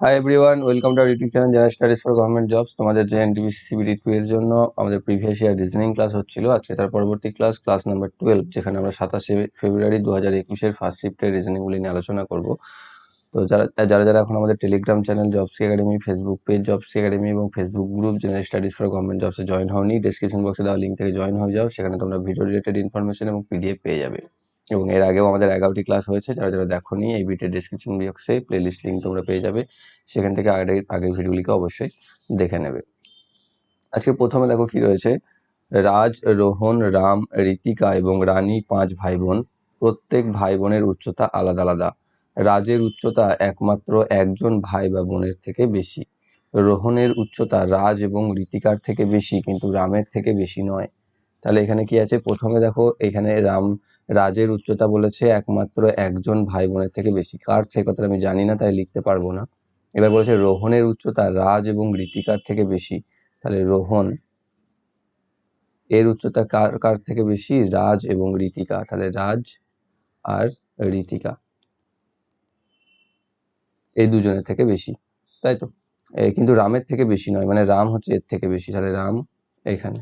Hi everyone welcome to YouTube channel general studies for government jobs তোমাদের যে NTPC CBD two এর জন্য আমাদের প্রিভিয়াস ইয়ার রিজনিং ক্লাস হচ্ছিল। আজকে তার পরবর্তী ক্লাস ক্লাস নাম্বার টুয়েলভ যেখানে আমরা সাতাশে ফেব্রুয়ারি দু হাজার একুশের ফার্স্ট শিফটের রিজনিংগুলি নিয়ে আলোচনা করব। তো যারা যারা যারা এখন আমাদের Telegram channel jobs academy Facebook page jobs academy এবং Facebook group general studies for government জবসে join হওনি ডিসক্রিপশন বক্সে দেওয়া লিঙ্ক থেকে জয়েন হয়ে যাও। সেখানে তোমরা ভিডিও রিলেটেড ইনফরমেশন এবং পিডিএফ পেয়ে যাবে। এবং এর আগেও আমাদের এগারোটি ক্লাস হয়েছে, যারা যারা দেখোনি, এই ভিডিও ডিসক্রিপশন বক্সে প্লেলিস্ট লিঙ্ক তোমরা পেয়ে যাবে। সেখান থেকে আগের আগের ভিডিওগুলিকে অবশ্যই দেখে নেবে। আজকে প্রথমে দেখো কি রয়েছে? রাজ, রোহন, রাম ঋতিকা এবং রানী পাঁচ ভাই বোন প্রত্যেক ভাই বোনের উচ্চতা আলাদা আলাদা। রাজের উচ্চতা একমাত্র একজন ভাই বা বোনের থেকে বেশি। রোহনের উচ্চতা রাজ এবং ঋতিকার থেকে বেশি, কিন্তু রামের থেকে বেশি নয়। তাহলে এখানে কি আছে? প্রথমে দেখো, এখানে রাম, রাজের উচ্চতা বলেছে একমাত্র একজন ভাই বোনের থেকে বেশি। কার থেকে? কথা আমি জানি না, তাই লিখতে পারব না। এবার বলেছে রোহনের উচ্চতা রাজ এবং ঋতিকার থেকে বেশি। তাহলে রোহন, এর উচ্চতা কার কার থেকে বেশি? রাজ এবং ঋতিকা তাহলে রাজ আর ঋতিকা এই দুজনের থেকে বেশি, তাই তো? কিন্তু রামের থেকে বেশি নয় মানে রাম হচ্ছে এর থেকে বেশি। তাহলে রাম এখানে।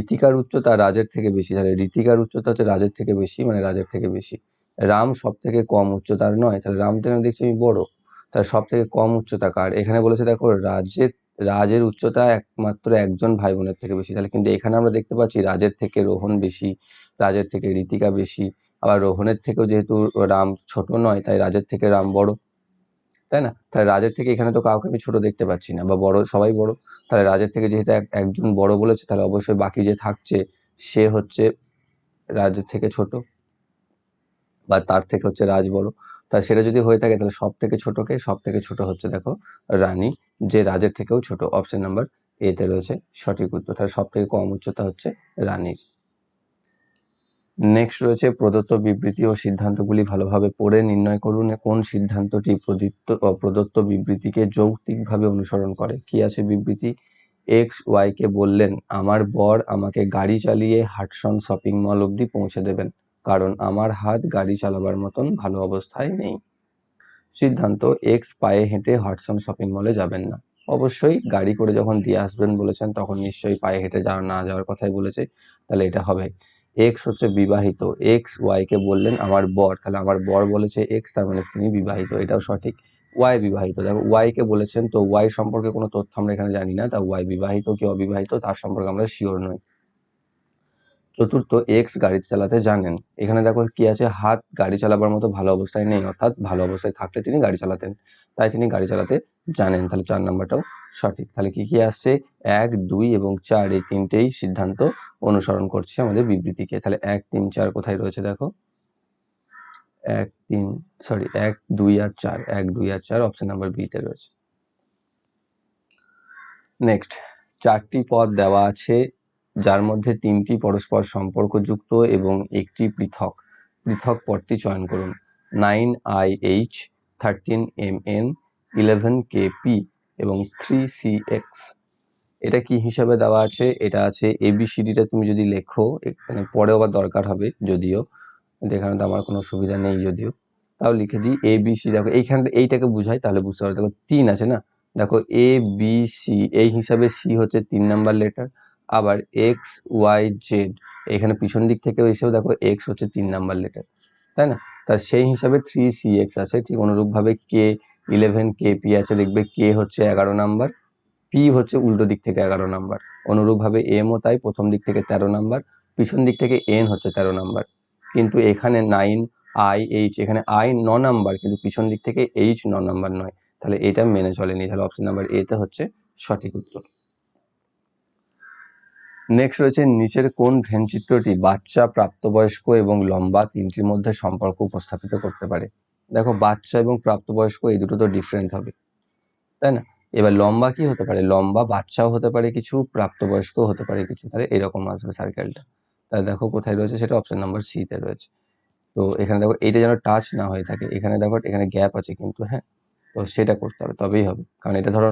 ঋতিকার উচ্চতা রাজের থেকে বেশি। তাহলে ঋতিকার উচ্চতা হচ্ছে রাজের থেকে বেশি মানে রাজের থেকে বেশি। রাম সব থেকে কম উচ্চতার নয়, তাহলে রাম থেকে দেখছি আমি বড়। তাহলে সব থেকে কম উচ্চতা কার? এখানে বলেছে দেখো, রাজের রাজের উচ্চতা একমাত্র একজন ভাই বোনের থেকে বেশি। তাহলে কিন্তু এখানে আমরা দেখতে পাচ্ছি রাজের থেকে রোহন বেশি, রাজের থেকে ঋতিকা বেশি। আবার রোহনের থেকেও যেহেতু রাম ছোট নয়, তাই রাজের থেকে রাম বড়। তাই না? তাহলে রাজের থেকে এখানে তো কাউকে আমি ছোট দেখতে পাচ্ছি না, বা বড়, সবাই বড়। তাহলে রাজের থেকে যেহেতু একজন বড় বলেছে, তাহলে অবশ্যই বাকি যে থাকছে, সে হচ্ছে রাজের থেকে ছোট, বা তার থেকে হচ্ছে রাজ বড়। তা সেটা যদি হয়ে থাকে, তাহলে সব থেকে ছোটকে, সব থেকে ছোট হচ্ছে দেখো রানী, যে রাজের থেকেও ছোট। অপশন নাম্বার এতে রয়েছে সঠিক উত্তর। তাহলে সব থেকে কম উচ্চতা হচ্ছে রানীর। নেক্সট রয়েছে প্রদত্ত বিবৃতি ও সিদ্ধান্তগুলি ভালোভাবে পড়ে, নির্ণয় করুন কোন সিদ্ধান্তটি প্রদত্ত প্রদত্ত বিবৃতিকে যৌক্তিকভাবে অনুসরণ করে। কি আছে বিবৃতি? এক্স ওয়াইকে বললেন, আমার বর আমাকে গাড়ি চালিয়ে হাটসন শপিং মল অবধি পৌঁছে দেবেন, কারণ আমার হাত গাড়ি চালাবার মতন ভালো অবস্থায় নেই। সিদ্ধান্ত এক্স পায়ে হেঁটে হাটসন শপিং মলে যাবেন না। অবশ্যই গাড়ি করে যখন দিয়ে আসবেন বলেছেন, তখন নিশ্চয়ই পায়ে হেঁটে যাওয়া, না যাওয়ার কথাই বলেছে, তাহলে এটা হবে। এক্স হচ্ছে বিবাহিত এক্স ওয়াইকে বললেন আমার বর, তাহলে আমার বর বলেছে এক্স তার মানে তিনি বিবাহিত, এটাও সঠিক। ওয়াই বিবাহিত, দেখো ওয়াইকে বলেছেন, তো ওয়াই সম্পর্কে কোনো তথ্য আমরা এখানে জানি না, তা ওয়াই বিবাহিত কি অবিবাহিত, তার সম্পর্কে আমরা শিওর নই। চতুর্থ এক্স গাড়ি চালাতে জানেন। এখানে দেখো কি আছে? হাত গাড়ি চালাবার মতো ভালো অবস্থায় নেই, অর্থাৎ ভালো অবস্থায় থাকলে তিনি গাড়ি চালাতেন। তাই তিনি গাড়ি চালাতে জানেন। তাহলে চার নাম্বারটাও সঠিক। তাহলে কি কি আসছে? এক, দুই এবং চার এই তিনটেই সিদ্ধান্ত অনুসরণ করছে আমাদের বিবৃতিকে। তাহলে এক, তিন, চার কোথায় রয়েছে দেখো? এক, তিন সরি এক, দুই আর চার। এক, দুই আর চার অপশন নাম্বার বিতে রয়েছে। নেক্সট চারটি পদ দেওয়া আছে। যার মধ্যে তিনটি পরস্পর সম্পর্কযুক্ত এবং একটি পৃথক। পৃথক পদটি চয়ন করুন। Nine I H, thirteen M N, eleven K P এবং থ্রি সি এক্স। এটা কি হিসাবে দেওয়া আছে? এটা আছে এবিসিডিটা তুমি যদি লেখো, এখানে পরে আবার দরকার হবে, যদিও। এখানে তো আমার কোনো সুবিধা নেই যদিও। তাও লিখে দিই, এ বি সি, দেখো এইখানটা এইটাকে বুঝাই, তাহলে বুঝতে পারো। দেখো তিন আছে না? দেখো এ বি সি, এই হিসাবে সি হচ্ছে তিন নাম্বার লেটার। আবার এক্স ওয়াই জেড এখানে পিছন দিক থেকে এসেও দেখো এক্স হচ্ছে তিন নাম্বার লেটার তাই না? তার সেই হিসাবে থ্রি সি এক্স আছে, ঠিক অনুরূপভাবে কে ইলেভেন কে পি আছে, দেখবে কে হচ্ছে এগারো নাম্বার পি হচ্ছে উল্টো দিক থেকে এগারো নাম্বার। অনুরূপভাবে এমও তাই প্রথম দিক থেকে তেরো নাম্বার, পিছন দিক থেকে এন হচ্ছে তেরো নাম্বার। কিন্তু এখানে নাইন আই এইচ এখানে আই ন নাম্বার, কিন্তু পিছন দিক থেকে এইচ ন নাম্বার নয়। তাহলে এটা মেনে চলেনি, তাহলে অপশন নাম্বার এতে হচ্ছে সঠিক উত্তর। নেক্সট রয়েছে নিচের কোন ভেনচিত্রটি বাচ্চা, প্রাপ্তবয়স্ক এবং লম্বা তিনটির মধ্যে সম্পর্ক উপস্থাপিত করতে পারে? দেখো, বাচ্চা এবং প্রাপ্তবয়স্ক এই দুটো তো ডিফারেন্ট হবে, তাই না? এবার লম্বা কি হতে পারে? লম্বা বাচ্চাও হতে পারে কিছু প্রাপ্তবয়স্ক হতে পারে কিছু। তাহলে এরকম আসবে সার্কেলটা তাহলে দেখো কোথায় রয়েছে সেটা অপশন নাম্বার সিতে রয়েছে। তো এখানে দেখো এইটা যেন টাচ না হয়ে থাকে। এখানে দেখো, এখানে গ্যাপ আছে কিন্তু হ্যাঁ? তো সেটা করতে হবে, তবেই হবে। কারণ এটা ধরো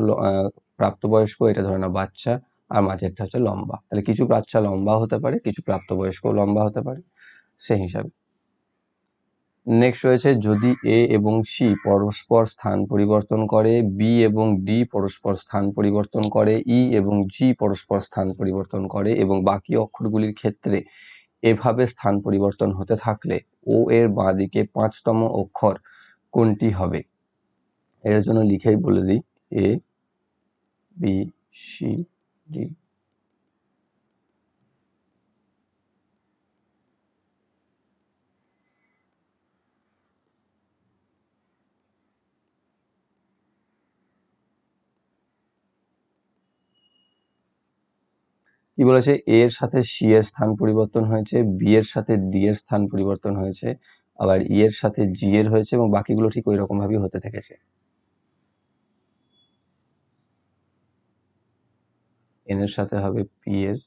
প্রাপ্তবয়স্ক, এটা ধরো না বাচ্চা। আর মাঝেরটা হচ্ছে লম্বা। তাহলে কিছু বাচ্চা লম্বা হতে পারে, কিছু প্রাপ্তবয়স্ক লম্বা হতে পারে, সেই হিসাবে। নেক্সট রয়েছে যদি এ এবং সি পরস্পর স্থান পরিবর্তন করে বি এবং ডি পরস্পর স্থান পরিবর্তন করে ই এবং জি পরস্পর স্থান পরিবর্তন করে এবং বাকি অক্ষরগুলির ক্ষেত্রে এভাবে স্থান পরিবর্তন হতে থাকলে ও এর বাঁদিকে পাঁচতম অক্ষর কোনটি হবে? এর জন্য লিখেই বলে দিই এ বি সি ডি কি বলেছে? এ এর সাথে সি এর স্থান পরিবর্তন হয়েছে, বি এর সাথে ডি এর স্থান পরিবর্তন হয়েছে, আবার ই এর সাথে জি এর হয়েছে এবং বাকিগুলো ঠিক ওই রকম ভাবেই হতে থেকেছে। এন এর সাথে হবে পি এর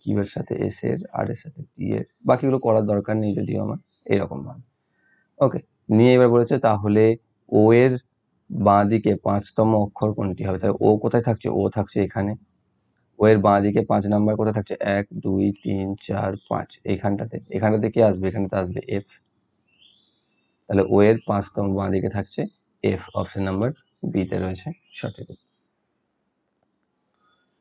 কিউ এর সাথে এস এর আর এর সাথে টি এর। বাকিগুলো করার দরকার নেই যদিও আমার, এরকম ভাবে ওকে নিয়ে এবার বলেছে তাহলে ও এর বাঁ দিকে পাঁচতম অক্ষর কোনটি হবে? তাহলে ও কোথায় থাকছে? ও থাকছে এখানে। ও এর বাঁ দিকে পাঁচ নাম্বার কোথায় থাকছে? এক, দুই, তিন, চার, পাঁচ। এইখানটাতে, এখানটাতে কি আসবে? এখানটাতে আসবে এফ তাহলে ও এর পাঁচতম বাঁ দিকে থাকছে এফ অপশন নাম্বার বিতে রয়েছে সঠিক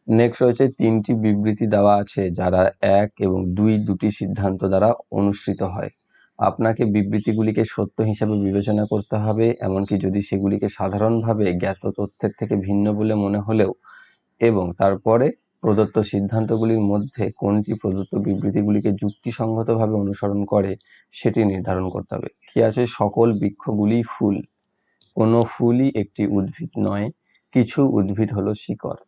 নেক্সট রয়েছে তিনটি বিবৃতি দেওয়া আছে যারা এক এবং দুই দুটি সিদ্ধান্ত দ্বারা অনুসৃত হয়। আপনাকে বিবৃতিগুলিকে সত্য হিসাবে বিবেচনা করতে হবে, এমনকি যদি সেগুলিকে সাধারণভাবে জ্ঞাত তথ্যের থেকে ভিন্ন বলে মনে হলেও, এবং তারপরে প্রদত্ত সিদ্ধান্তগুলির মধ্যে কোনটি প্রদত্ত বিবৃতিগুলিকে যুক্তিসঙ্গতভাবে অনুসরণ করে, সেটি নির্ধারণ করতে হবে। কি আছে? সকল বৃক্ষগুলি ফুল। কোনো ফুলই একটি উদ্ভিদ নয়, কিছু উদ্ভিদ হলো শিকড়।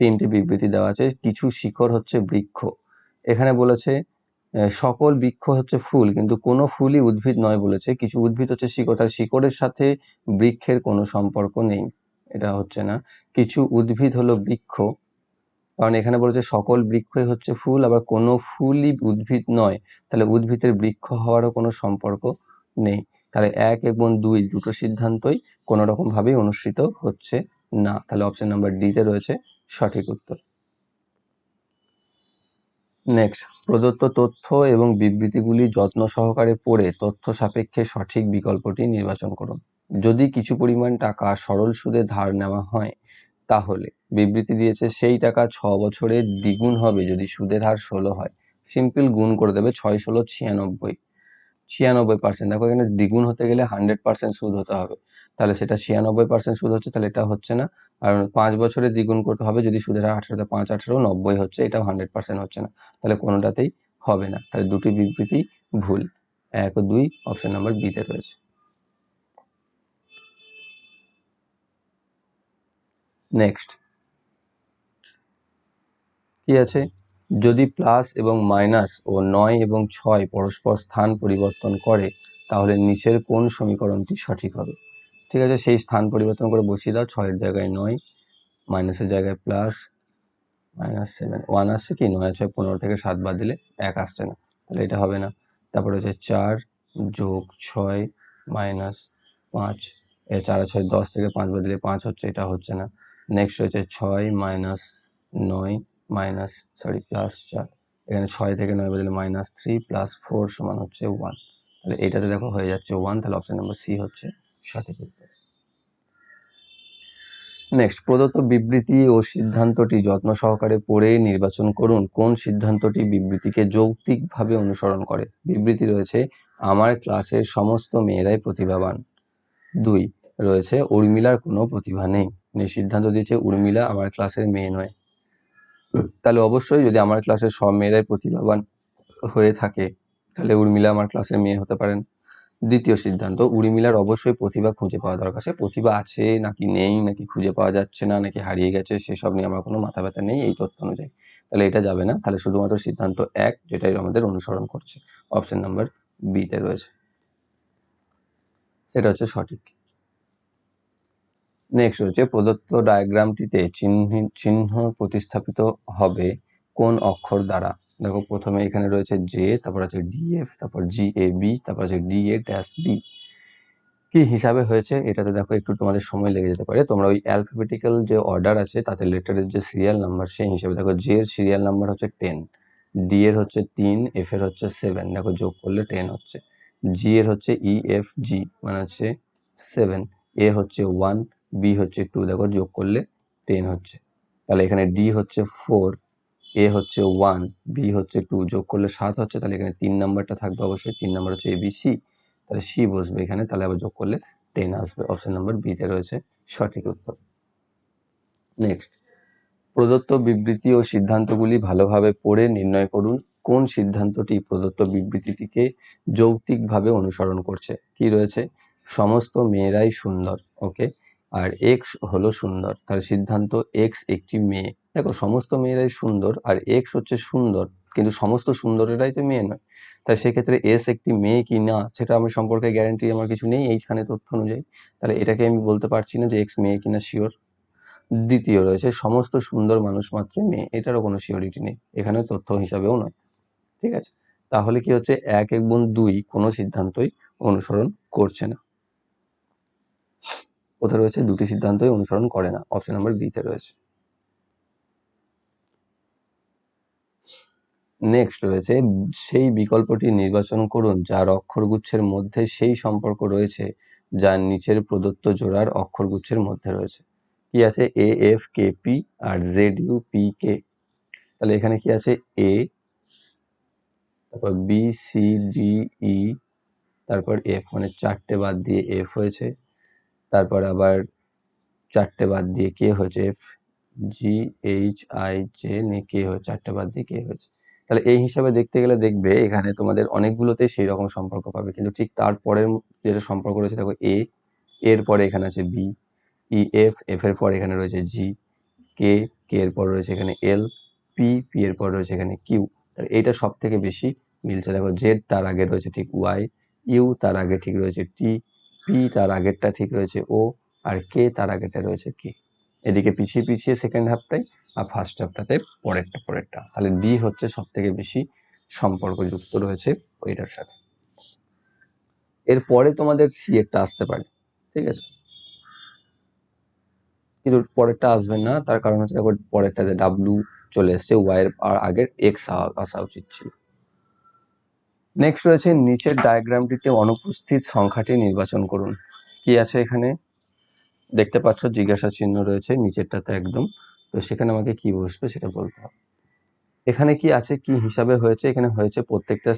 তিনটি বিবৃতি দেওয়া আছে। কিছু শিকড় হচ্ছে বৃক্ষ। এখানে বলেছে সকল বৃক্ষ হচ্ছে ফুল, কিন্তু কোনো ফুলই উদ্ভিদ নয় বলেছে। কিছু উদ্ভিদ হচ্ছে শিকড়, তার শিকড়ের সাথে বৃক্ষের কোনো সম্পর্ক নেই। এটা হচ্ছে না। কিছু উদ্ভিদ হলো বৃক্ষ, কারণ এখানে বলেছে সকল বৃক্ষই হচ্ছে ফুল, আবার কোনো ফুলই উদ্ভিদ নয়। তাহলে উদ্ভিদের বৃক্ষ হওয়ারও কোনো সম্পর্ক নেই। তাহলে এক এবং দুই দুটো সিদ্ধান্তই কোনো রকম ভাবেই অনুসৃত হচ্ছে না। তাহলে অপশন নাম্বার ডিতে রয়েছে সঠিক উত্তর। নেক্সট প্রদত্ত তথ্য এবং বিবৃতিগুলি যত্ন সহকারে পড়ে তথ্য সাপেক্ষে সঠিক বিকল্পটি নির্বাচন করুন। যদি কিছু পরিমাণ টাকা সরল সুদে ধার নেওয়া হয়, তাহলে বিবৃতি দিয়েছে সেই টাকা ছ বছরে দ্বিগুণ হবে যদি সুদের হার ষোলো হয়। সিম্পল গুণ করে দেবে ছয় ষোলো ছিয়ানব্বই। ছিয়ানব্বই পার্সেন্ট দেখো এখানে দ্বিগুণ হতে গেলে হান্ড্রেড পার্সেন্ট সুদ হতে হবে। তাহলে সেটা ছিয়ানব্বই পার্সেন্ট সুদ হচ্ছে, তাহলে এটা হচ্ছে না। আর পাঁচ বছরে দ্বিগুণ করতে হবে, যদি সুদের হার আঠারোতে পাঁচ, আঠারো, নব্বই হচ্ছে, এটাও হান্ড্রেড পার্সেন্ট হচ্ছে না। তাহলে কোনোটাতেই হবে না। তাহলে দুটি বিবৃতি ভুল। এক ও দুই অপশন নাম্বার বিতে রয়েছে। নেক্সট কি আছে? যদি প্লাস এবং মাইনাস ও নয় এবং ছয় পরস্পর স্থান পরিবর্তন করে, তাহলে নিচের কোন সমীকরণটি সঠিক হবে? ঠিক আছে, সেই স্থান পরিবর্তন করে বসিয়ে দাও, ছয়ের জায়গায় নয়, মাইনাসের জায়গায় প্লাস, মাইনাস সেভেন, ওয়ান আসছে কি? নয়, ছয়, পনেরো থেকে সাত বাদ দিলে এক আসছে না, তাহলে এটা হবে না। তারপরে হচ্ছে চার যোগ ছয় মাইনাস পাঁচ, এ চার ছয় দশ থেকে পাঁচ বাদ দিলে পাঁচ হচ্ছে, এটা হচ্ছে না। নেক্সট হচ্ছে ছয় মাইনাস নয় মাইনাস সরি প্লাস চার। এখানে ছয় থেকে নয় বদলে মাইনাস থ্রি প্লাস ফোর সমান হচ্ছে ওয়ান তাহলে এটাতে দেখো হয়ে যাচ্ছে ওয়ান তাহলে অপশন নাম্বার সি হচ্ছে সঠিক উত্তর। নেক্সট প্রদত্ত বিবৃতি ও সিদ্ধান্তটি যত্ন সহকারে পড়ে নির্বাচন করুন। কোন সিদ্ধান্তটি বিবৃতিকে যৌক্তিকভাবে অনুসরণ করে? বিবৃতি রয়েছে, আমার ক্লাসের সমস্ত মেয়েরাই প্রতিভাবান। দুই, রয়েছে, উর্মিলার কোনো প্রতিভা নেই। সিদ্ধান্ত দিয়েছে, উর্মিলা আমার ক্লাসের মেয়ে নয়। তাহলে অবশ্যই যদি আমার ক্লাসের সব মেয়েরাই প্রতিভাবান হয়ে থাকে, তাহলে উর্মিলা আমার ক্লাসের মেয়ে হতে পারেন। দ্বিতীয় সিদ্ধান্ত, উর্মিলার অবশ্যই প্রতিভা খুঁজে পাওয়া দরকার। সে প্রতিভা আছে নাকি নেই, নাকি খুঁজে পাওয়া যাচ্ছে না, নাকি হারিয়ে গেছে, সেসব নিয়ে আমার কোনো মাথা ব্যথা নেই, এই তথ্য অনুযায়ী। তাহলে এটা যাবে না। তাহলে শুধুমাত্র সিদ্ধান্ত এক, যেটাই আমাদের অনুসরণ করছে। অপশন নাম্বার বিতে রয়েছে। সেটা হচ্ছে সঠিক। নেক্সট হচ্ছে প্রদত্ত ডায়াগ্রামটিতে চিহ্ন চিহ্ন প্রতিস্থাপিত হবে কোন অক্ষর দ্বারা? দেখো, প্রথমে এখানে রয়েছে জে তারপর আছে ডিএফ তারপর জি এ বি তারপর আছে ডি এ ড্যাশ বি কি হিসাবে হয়েছে? এটাতে দেখো, একটু তোমাদের সময় লেগে যেতে পারে। তোমরা ওই অ্যালফাবেটিক্যাল যে অর্ডার আছে, তাতে লেটারের যে সিরিয়াল নাম্বার সেই হিসাবে দেখো জে এর সিরিয়াল নাম্বার হচ্ছে টেন ডি এর হচ্ছে তিন এফ এর হচ্ছে সেভেন দেখো, যোগ করলে টেন হচ্ছে। জি এর হচ্ছে ই এফ জি মানে হচ্ছে সেভেন এ হচ্ছে ওয়ান বি হচ্ছে টু দেখো যোগ করলে টেন হচ্ছে। তাহলে এখানে ডি হচ্ছে ফোর এ হচ্ছে ওয়ান বি হচ্ছে টু যোগ করলে সাত হচ্ছে, তাহলে এখানে তিন নাম্বারটা থাকবে অবশ্যই, তিন নাম্বার হচ্ছে এ বি সি তাহলে সি বসবে এখানে, তাহলে আবার যোগ করলে টেন আসবে। অপশন নাম্বার বিতে রয়েছে সঠিক উত্তর। নেক্সট প্রদত্ত বিবৃতি ও সিদ্ধান্তগুলি ভালোভাবে পড়ে নির্ণয় করুন, কোন সিদ্ধান্তটি প্রদত্ত বিবৃতিটিকে যৌক্তিকভাবে অনুসরণ করছে। কি রয়েছে? সমস্ত মেয়েরাই সুন্দর ওকে আর এক্স হলো সুন্দর। তার সিদ্ধান্ত এক্স একটি মেয়ে। দেখো, সমস্ত মেয়েরাই সুন্দর আর এক্স হচ্ছে সুন্দর। কিন্তু সমস্ত সুন্দরেরাই তো মেয়ে নয়। তাই সেক্ষেত্রে এস একটি মেয়ে কি না, সেটা আমার সম্পর্কে গ্যারেন্টি আমার কিছু নেই এইখানে তথ্য অনুযায়ী। তাহলে এটাকে আমি বলতে পারছি না যে এক্স মেয়ে কিনা শিওর দ্বিতীয় রয়েছে, সমস্ত সুন্দর মানুষ মাত্র মেয়ে। এটারও কোনো শিওরিটি নেই। এখানে তথ্য হিসাবেও নয়। ঠিক আছে? তাহলে কি হচ্ছে? এক এবং দুই কোনো সিদ্ধান্তই অনুসরণ করছে না। কোথায় রয়েছে? দুটি সিদ্ধান্তই অনুসরণ করে না। অপশন নাম্বার বিতে রয়েছে। নেক্সট রয়েছে, সেই বিকল্পটি নির্বাচন করুন যার অক্ষরগুচ্ছের মধ্যে সেই সম্পর্ক রয়েছে যা নিচের প্রদত্ত জোড়ার অক্ষরগুচ্ছের মধ্যে রয়েছে। কি আছে? A F K P R Z U P K তাহলে এখানে কি আছে? এ তারপর বি সি ডি ই তারপর এফ মানে চারটে বাদ দিয়ে এফ হয়েছে। তারপর আবার চারটে বাদ দিয়ে কে হয়েছে? জি এইচ আই জে নে কে হয়েছে চারটে বাদ দিয়ে কে হয়েছে? তাহলে এই হিসাবে দেখতে গেলে দেখবে এখানে তোমাদের অনেকগুলোতে সেই রকম সম্পর্ক পাবে। কিন্তু ঠিক তারপরের যেটা সম্পর্ক রয়েছে, দেখো এ এর পরে এখানে আছে বি ই এফ এফ এর পর এখানে রয়েছে জি কে কে এর পর রয়েছে এখানে এল পি পি এর পর রয়েছে এখানে কিউ তাহলে এইটা সব থেকে বেশি মিলছে। দেখো জেড তার আগে রয়েছে ঠিক ওয়াই ইউ তার আগে ঠিক রয়েছে টি পি তার আগেরটা ঠিক রয়েছে, ও আর কে তার আগেরটা রয়েছে, কে। এদিকে পিছিয়ে পিছিয়ে সেকেন্ড হাফটাই আর ফার্স্ট হাফটাতে পরেরটা পরেরটা। তাহলে ডি হচ্ছে সব থেকে বেশি সম্পর্কযুক্ত রয়েছে ওইটার সাথে। এরপরে তোমাদের সি এরটা আসতে পারে, ঠিক আছে? কিন্তু পরেরটা আসবে না, তার কারণ হচ্ছে দেখো পরেরটাতে ডাব্লু চলে এসছে ওয়াইয়ের আর আগের এক্স আসা উচিত ছিল। নেক্সট রয়েছে, নিচের ডায়াগ্রামটিতে অনুপস্থিত সংখ্যাটি নির্বাচন করুন। কি আছে এখানে? দেখতে পাচ্ছ, জিজ্ঞাসা চিহ্ন রয়েছে, নিচেরটাতে একদম। তো সেখানে আমাকে কি বসবে সেটা বলতে হবে। এখানে কি আছে, কি হিসাবে হয়েছে? এখানে হয়েছে প্রত্যেকটা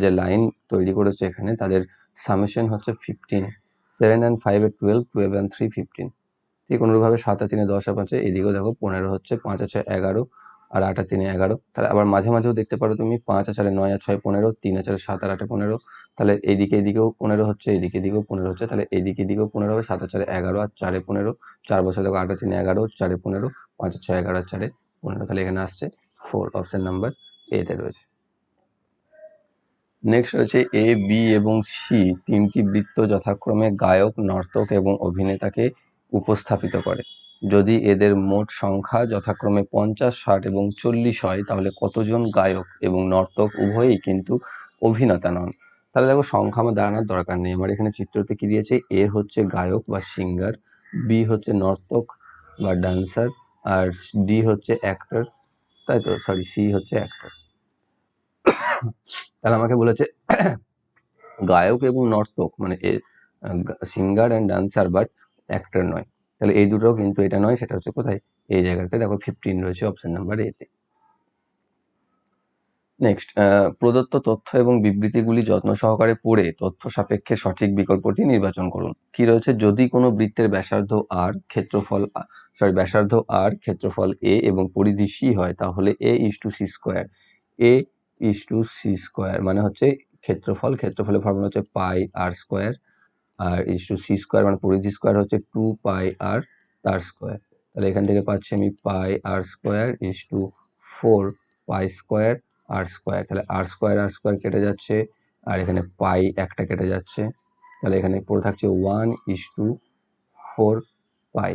যে লাইন তৈরি করেছে এখানে, তাদের সামেশন হচ্ছে fifteen seven and five twelve twelve and three fifteen ঠিক অনুরূপভাবে সাত আর তিনে দশ আর পাঁচে, এদিকেও দেখো, পনেরো হচ্ছে, পাঁচ আছে এগারো আর আট আর তিনে এগারো। তাহলে আবার মাঝে মাঝেও দেখতে পারো তুমি পাঁচ আচারে নয় আর ছয় পনেরো, তিন আচারে সাত আর আটে পনেরো। তাহলে এইদিকে এদিকেও পনেরো হচ্ছে এদিকে এদিকেও পনেরো হচ্ছে। তাহলে এদিকে এদিকেও পনেরো হবে, সাত আচারে এগারো আর চারে পনেরো। চার বছর দেখো আট আর তিনে এগারো, চারে পনেরো, পাঁচ আর ছয় এগারো আর চারে পনেরো। তাহলে এখানে আসছে ফোর অপশন নাম্বার এতে রয়েছে। নেক্সট রয়েছে এ বি এবং সি তিনটি বৃত্ত যথাক্রমে গায়ক, নর্তক এবং অভিনেতাকে উপস্থাপিত করে। যদি এদের মোট সংখ্যা যথাক্রমে পঞ্চাশ, ষাট এবং চল্লিশ হয়, তাহলে কতজন গায়ক এবং নর্তক উভয়ই কিন্তু অভিনেতা নন? তাহলে দেখো, সংখ্যা আমার দাঁড়ানোর দরকার নেই। আমার এখানে চিত্রতে কি দিয়েছে? এ হচ্ছে গায়ক বা সিঙ্গার, বি হচ্ছে নর্তক বা ডান্সার, আর ডি হচ্ছে অ্যাক্টর। তাই তো? সরি, সি হচ্ছে অ্যাক্টর। তাহলে আমাকে বলেছে, গায়ক এবং নর্তক মানে A, singer and dancer but actor নয়। তাহলে এই দুটো কিন্তু এটা নয়, সেটা হচ্ছে কোথায়? এই জায়গাতে দেখো ফিফটিন রয়েছে অপশন নাম্বার এতে নেক্সট প্রদত্ত তথ্য এবং বিবৃতিগুলি যত্ন সহকারে পড়ে তথ্য সাপেক্ষে সঠিক বিকল্পটি নির্বাচন করুন। কি রয়েছে? যদি কোনো বৃত্তের ব্যাসার্ধ আর ক্ষেত্রফল সরি ব্যাসার্ধ আর ক্ষেত্রফল এ এবং পরিধি সি হয়, তাহলে A is to C square A is to C square মানে হচ্ছে ক্ষেত্রফল, ক্ষেত্রফলের ফর্মুলা হচ্ছে pi R square R is to C square মানে পরিধি স্কোয়ার হচ্ছে টু পাই আর তার স্কোয়ার। তাহলে এখান থেকে পাচ্ছি আমি pi r square is to four pi square r square. তাহলে আর স্কোয়ার আর স্কোয়ার কেটে যাচ্ছে আর এখানে পাই একটা কেটে যাচ্ছে। তাহলে এখানে পড়ে থাকছে one is to four pi.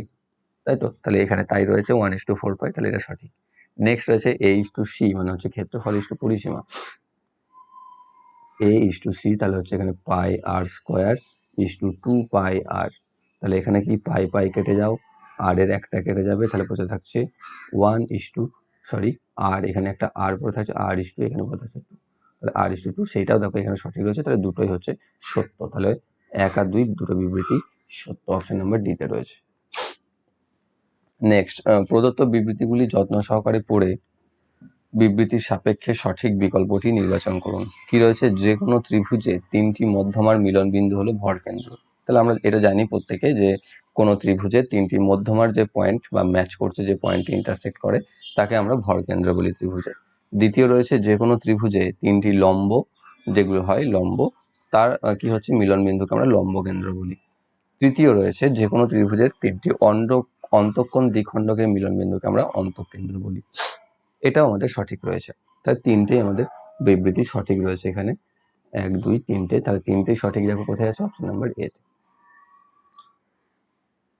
তাই তো? তাহলে এখানে তাই রয়েছে one is to four pi, তাহলে এটা সঠিক। নেক্সট রয়েছে এ ইস টু সি মানে হচ্ছে ক্ষেত্রফল ইস টু পরিসীমা। এ ইস টু সি, তাহলে হচ্ছে এখানে pi r square is to two pi r তাহলে এখানে কি পাই পাই কেটে যাও আর এর একটা কেটে যাবে, তাহলে বসে থাকছে one is to sorry r এখানে একটা আর পরে থাকছে আর ইস টু এখানে পড়ে থাকছে তাহলে আর ইস টু টু সেইটাও দেখো এখানে সঠিক রয়েছে, তাহলে দুটোই হচ্ছে সত্য তাহলে এক আর দুই, দুটো বিবৃতি সত্য অপশন নাম্বার ডিতে রয়েছে। নেক্সট প্রদত্ত বিবৃতিগুলি যত্ন সহকারে পড়ে বিবৃতির সাপেক্ষে সঠিক বিকল্পটি নির্বাচন করুন। কি রয়েছে? যে কোনো ত্রিভুজে তিনটি মধ্যমার মিলন বিন্দু হলো ভরকেন্দ্র তাহলে আমরা এটা জানি প্রত্যেকে যে কোনো ত্রিভুজে তিনটি মধ্যমার যে পয়েন্ট বা ম্যাচ করছে, যে পয়েন্টটি ইন্টারসেক্ট করে, তাকে আমরা ভরকেন্দ্র বলি ত্রিভুজে। দ্বিতীয় রয়েছে যে কোনো ত্রিভুজে তিনটি লম্ব, যেগুলো হয় লম্ব, তার কি হচ্ছে? মিলন বিন্দুকে আমরা লম্ব কেন্দ্র বলি। তৃতীয় রয়েছে যে কোনো ত্রিভুজের তিনটি অন্ড, অন্তঃকোণ দ্বিখণ্ডকের মিলন বিন্দুকে আমরা অন্তঃকেন্দ্র বলি। এটাও আমাদের সঠিক রয়েছে। তাই তিনটেই আমাদের বিবৃতি সঠিক রয়েছে এখানে। এক, দুই, তিনটে। তাহলে তিনটেই সঠিক। দেখো কোথায় আছে অপশন নাম্বার এতে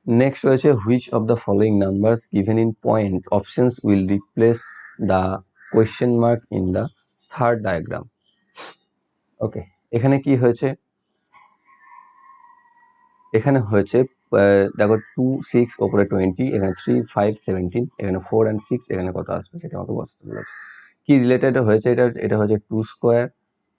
নেক্সট রয়েছে which of the following numbers given in point options will replace the question mark in the third diagram okay এখানে কি হয়েছে? এখানে হয়েছে দেখো টু সিক্স ওপরে টোয়েন্টি এখানে থ্রি ফাইভ সেভেন্টিন এখানে ফোর অ্যান্ড সিক্স এখানে কত আসবে সেটা আমাকে বসতে বলেছে। কি রিলেটেড হয়েছে এটা? এটা হচ্ছে two square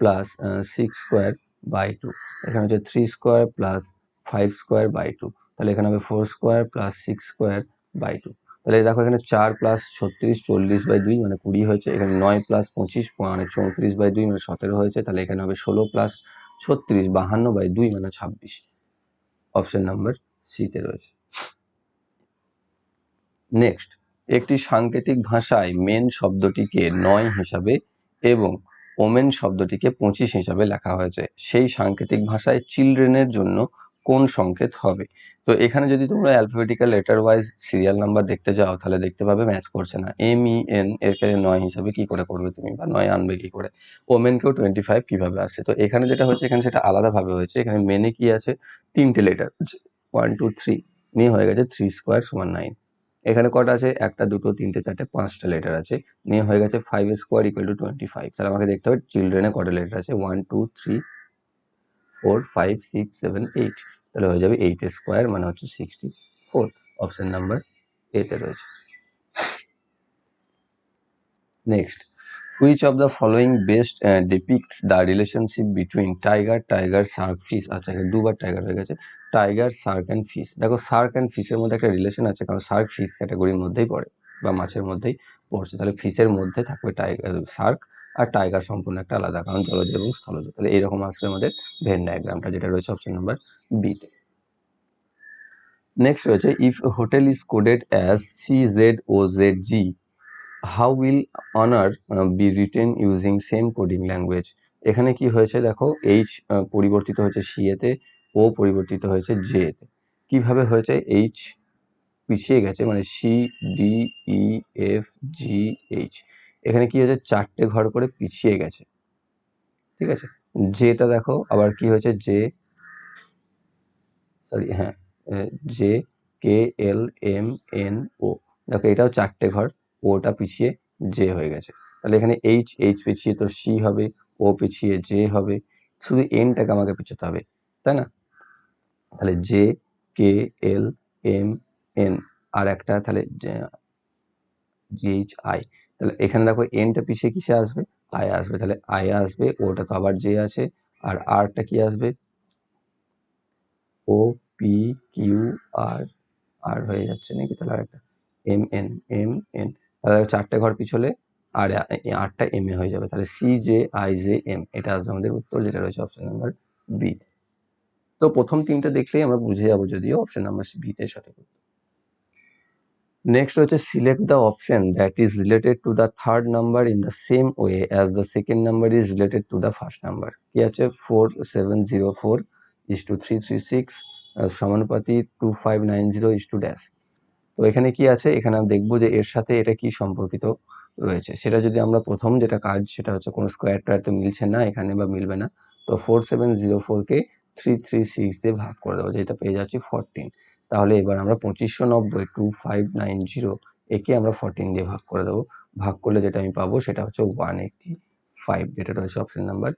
plus six square by two এখানে হচ্ছে three square plus five square by two তাহলে এখানে হবে four square plus six square by two তাহলে দেখো এখানে চার প্লাস ছত্রিশ, চল্লিশ বাই দুই মানে কুড়ি হয়েছে। এখানে নয় প্লাস পঁচিশ মানে চৌত্রিশ বাই দুই মানে সতেরো হয়েছে। তাহলে এখানে হবে ষোলো প্লাস ছত্রিশ, বাহান্ন বাই দুই মানে ছাব্বিশ। অপশন নাম্বার সিতে রয়েছে। নেক্সট একটি সাংকেতিক ভাষায় মেন শব্দটিকে নয় হিসাবে এবং ওমেন শব্দটিকে পঁচিশ হিসাবে লেখা হয়েছে। সেই সাংকেতিক ভাষায় চিলড্রেনের জন্য কোন সংকেত হবে? তো এখানে যদি তোমরা alphabetical letter wise serial number দেখতে যাও, তাহলে দেখতে পাবে ম্যাচ করছে না। এম ই এন এর নয় হিসাবে কি করে করবে তুমি? বা নয় আনবে কি করে? ওমেনকেও টোয়েন্টি ফাইভ কীভাবে আসে তো এখানে যেটা হচ্ছে, এখানে সেটা আলাদাভাবে হয়েছে। এখানে মেনে কি আছে? তিনটে লেটার ওয়ান টু থ্রি নিয়ে হয়ে গেছে থ্রি স্কোয়ার সমান নাইন এখানে কটা আছে? একটা, দুটো, তিনটে, চারটে, পাঁচটা লেটার আছে। নিয়ে হয়ে গেছে five square equal to twenty five তাহলে আমাকে দেখতে হবে চিলড্রেনে কটা লেটার আছে? One two three four five six seven eight তাহলে হয়ে যাবে এইট স্কোয়ার মানে হচ্ছে সিক্সটি ফোর অপশান নাম্বার এতে রয়েছে। Next which of the following best depicts the relationship between tiger tiger shark fish আচ্ছা দুবার টাইগার হয়ে গেছে। টাইগার শার্ক অ্যান্ড ফিশ দেখো শার্ক অ্যান্ড ফিশের মধ্যে একটা রিলেশন আছে, কারণ শার্ক ফিশ ক্যাটাগরির মধ্যেই পড়ে বা মাছের মধ্যেই পড়ছে। তাহলে ফিশের মধ্যে থাকবে টাইগার শার্ক আর টাইগার সম্পূর্ণ একটা আলাদা, কারণ জলজ এবং স্থলজ। তাহলে এইরকম আসবে আমাদের ভেন ডায়াগ্রামটা যেটা রয়েছে অপশন নাম্বার বিতে নেক্সট রয়েছে if hotel is coded as C Z O Z G how will honour be written using same coding language এখানে কি হয়েছে দেখো এইচ পরিবর্তিত হয়েছে সি এতে ও পরিবর্তিত হয়েছে জে এতে কীভাবে হয়েছে? এইচ পিছিয়ে গেছে মানে C D E F G H এখানে কি হয়েছে? চারটে ঘর করে পিছিয়ে গেছে। ঠিক আছে? যেটা দেখো, আবার কি হয়েছে? যে সরি হ্যাঁ J, K, L, M, N, O. দেখো এটাও চারটে ঘর। ওটা পিছিয়ে জে হয়ে গেছে। তাহলে এখানে এইচ এইচ পিছিয়ে তো সি হবে ও পিছিয়ে জে হবে। শুধু এনটাকে আমাকে পিছোতে হবে, তাই না? তাহলে J K L M N আর একটা তাহলে জিএইচ আই তাহলে এখানে দেখো এনটা পিছিয়ে কিসে আসবে? আই আসবে। তাহলে আই আসবে, ওটা তো আবার জে আছে। আর আরটা কি আসবে? ও পি কিউ আর আর হয়ে যাচ্ছে নাকি? তাহলে আর একটা এম এন এম এন তাহলে চারটে ঘর পিছলে আর আটটা এম এ হয়ে যাবে। তাহলে C J I J M এটা আসবে আমাদের উত্তর, যেটা রয়েছে অপশন নাম্বার বি তো। প্রথম তিনটা দেখলেই আমরা বুঝে যাব যদিও অপশন নাম্বার বিতে সঠিক নেক্সট হচ্ছে select the option that is related to the third number in the same way as the second number is related to the first number কি আছে? Four seven zero four is to three three six সমানুপাতি two five nine zero is to dash তো এখানে কি আছে? এখানে দেখব যে এর সাথে এটা কি সম্পর্কিত রয়েছে। সেটা যদি আমরা প্রথম যেটা কাজ, সেটা হচ্ছে কোনো স্কোয়ার টোয়ার তো মিলছে না, এখানে বা মিলবে না। তো ফোর সেভেন জিরো ফোরকে থ্রি থ্রি সিক্স দিয়ে ভাগ করে দেবো যেটা পেয়ে যাচ্ছি ফোরটিন তাহলে এবার আমরা পঁচিশশো নব্বই টু ফাইভ নাইন জিরো একে আমরা ফোরটিন দিয়ে ভাগ করে দেবো। ভাগ করলে যেটা আমি পাবো সেটা হচ্ছে ওয়ান এইটটি ফাইভ যেটা রয়েছে option number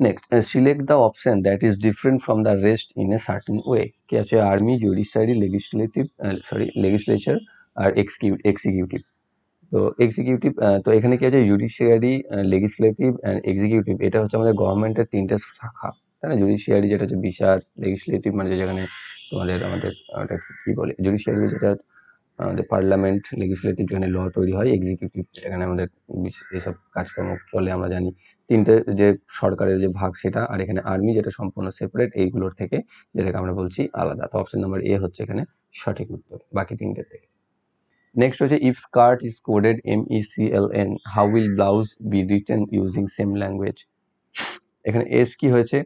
next select the option that is different from the rest in a certain way কি আছে army judiciary legislative sorry legislature আর এক্সিকিউটিভ তো এক্সিকিউটিভ তো এখানে কি আছে? জুডিশিয়ারি লেজিসলেটিভ অ্যান্ড এক্সিকিউটিভ এটা হচ্ছে আমাদের গভর্নমেন্টের তিনটে শাখা, তাই না? জুডিশিয়ারি যেটা হচ্ছে বিচার লেজিসলেটিভ মানে যেখানে তোমাদের আমাদের, ওটা কি- বলে? জুডিশিয়ারি যেটা, আমাদের পার্লামেন্ট লেজিসলেটিভ যেখানে ল তৈরি হয় এক্সিকিউটিভ যেখানে আমাদের এসব কাজকর্ম চলে, আমরা জানি। তিনটে যে সরকারের যে ভাগ সেটা আর এখানে আর্মি যেটা সম্পূর্ণ সেপারেট এইগুলোর থেকে যেটাকে আমরা বলছি আলাদা। তো অপশন নাম্বার এ হচ্ছে এখানে সঠিক উত্তর বাকি তিনটে থেকে। নেক্সট হচ্ছে if skirt is coded M E C L N how will blouse be written using same language এখানে এস কি হয়েছে?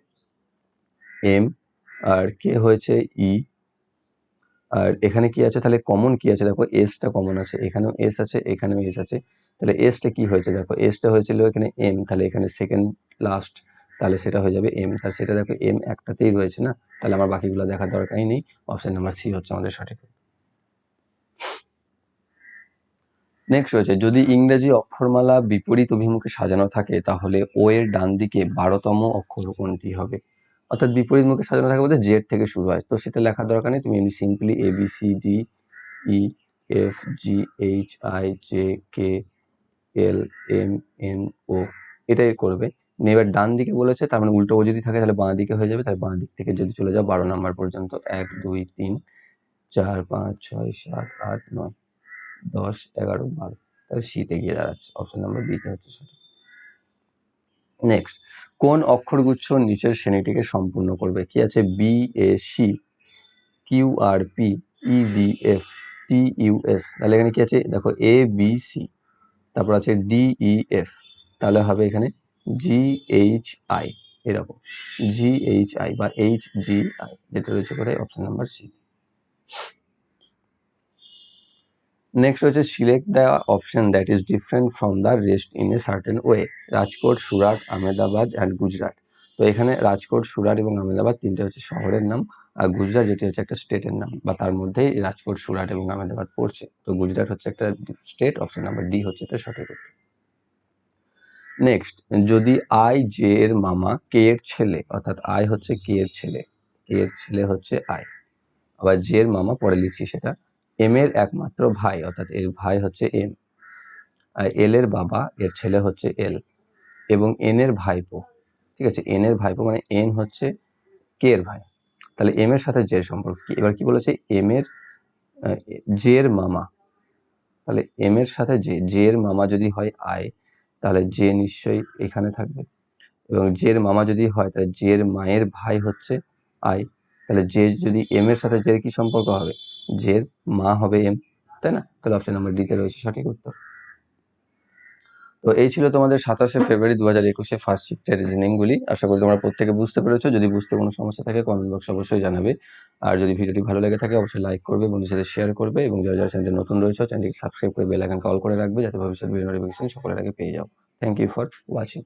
এম আর কে হয়েছে ই আর এখানে কি আছে? তাহলে কমন কি আছে? দেখো এসটা কমন আছে। এখানেও এস আছে, এখানেও এস আছে। তাহলে এসটা কি হয়েছে? দেখো এসটা হয়েছিল এখানে এম তাহলে এখানে সেকেন্ড লাস্ট তাহলে সেটা হয়ে যাবে এম তাহলে সেটা দেখো এম একটাতেই রয়েছে না? তাহলে আমার বাকিগুলো দেখার দরকারই নেই। অপশন নাম্বার সি হচ্ছে আমাদের সঠিক। নেক্সট রয়েছে, যদি ইংরেজি অক্ষরমালা বিপরীত অভিমুখে সাজানো থাকে, তাহলে ও এর ডান দিকে বারোতম অক্ষর কোনটি হবে? অর্থাৎ বিপরীত মুখে সাজানো থাকে বলতে জেড থেকে শুরু হয়। তো সেটা লেখার দরকার নেই, তুমি এমনি simply A B C D E F G H I J K L M N O এটাই করবে। এবার ডান দিকে বলেছে, তার মানে উল্টো যদি থাকে তাহলে বাঁ দিকে হয়ে যাবে, তাহলে বাঁ দিক থেকে যদি চলে যাও বারো নাম্বার পর্যন্ত, এক, দুই, তিন, চার, পাঁচ, ছয়, সাত, আট, নয়, দশ, এগারো, বারো, তাহলে শীতে গিয়ে দাঁড়াচ্ছে। অপশন নাম্বার বিতে হচ্ছে সঠিক নেক্সট কোন অক্ষরগুচ্ছ নিচের শ্রেণীটিকে সম্পূর্ণ করবে? কি আছে? B A C Q R P E D F T U S তাহলে এখানে কি আছে? দেখো এ বি সি তারপর আছে ডি ই এফ তাহলে হবে এখানে জি এইচ আই এরকম। জি এইচ আই বা এইচ জি আই যেটা রয়েছে করে অপশন নাম্বার সি নেক্সট হচ্ছে select the option that is different from the rest in a certain way Rajkot, Surat, Ahmedabad and Gujarat. তো এখানে রাজকোট, সুরাট এবং আহমেদাবাদ তিনটে হচ্ছে শহরের নাম। আর গুজরাট যেটি হচ্ছে একটা স্টেটের নাম বা তার মধ্যেই রাজকোট, সুরাট এবং আহমেদাবাদ পড়ছে। তো গুজরাট হচ্ছে একটা স্টেট অপশন নাম্বার ডি হচ্ছে এটা সঠিক নেক্সট যদি আই জে এর মামা কে এর ছেলে, অর্থাৎ আই হচ্ছে কে এর ছেলে কে এর ছেলে হচ্ছে আই আবার জে এর মামা, পরে লিখছি সেটা। এম এর একমাত্র ভাই, অর্থাৎ এর ভাই হচ্ছে এম এল এর বাবা, এর ছেলে হচ্ছে এল এবং এন এর ভাইপো, ঠিক আছে? এন এর ভাইপো মানে এন হচ্ছে কে এর ভাই। তাহলে এম এর সাথে জে এর সম্পর্ক কি? এবার কি বলেছে? এম এর জে এর মামা। তাহলে এম এর সাথে জে জে এর মামা যদি হয় আই তাহলে জে নিশ্চয়ই এখানে থাকবে। এবং জের মামা যদি হয়, তাহলে জের মায়ের ভাই হচ্ছে আই তাহলে জে যদি এম এর সাথে জের কি সম্পর্ক হবে? এর মা হবে এম, তাই না? তাহলে অপশন নাম্বার ডিতে রয়েছে সঠিক উত্তর। তো এই ছিল তোমাদের সাতাশে ফেব্রুয়ারি দু হাজার একুশে ফার্স্ট শিফটের রিজনিংগুলি আশা করি তোমরা প্রত্যেকে বুঝতে পেরেছ। যদি বুঝতে কোনো সমস্যা থাকে কমেন্ট বক্সে অবশ্যই জানাবে। আর যদি ভিডিওটি ভালো লেগে থাকে, অবশ্যই লাইক করবে, বন্ধুদের সাথে শেয়ার করবে এবং যারা যারা চ্যানেলে নতুন রয়েছে চ্যানেলটিকে সাবস্ক্রাইব করে বেল কল করে রাখবে, যাতে ভবিষ্যৎ ভিডিও সকলের আগে পেয়ে যাও। Thank you for watching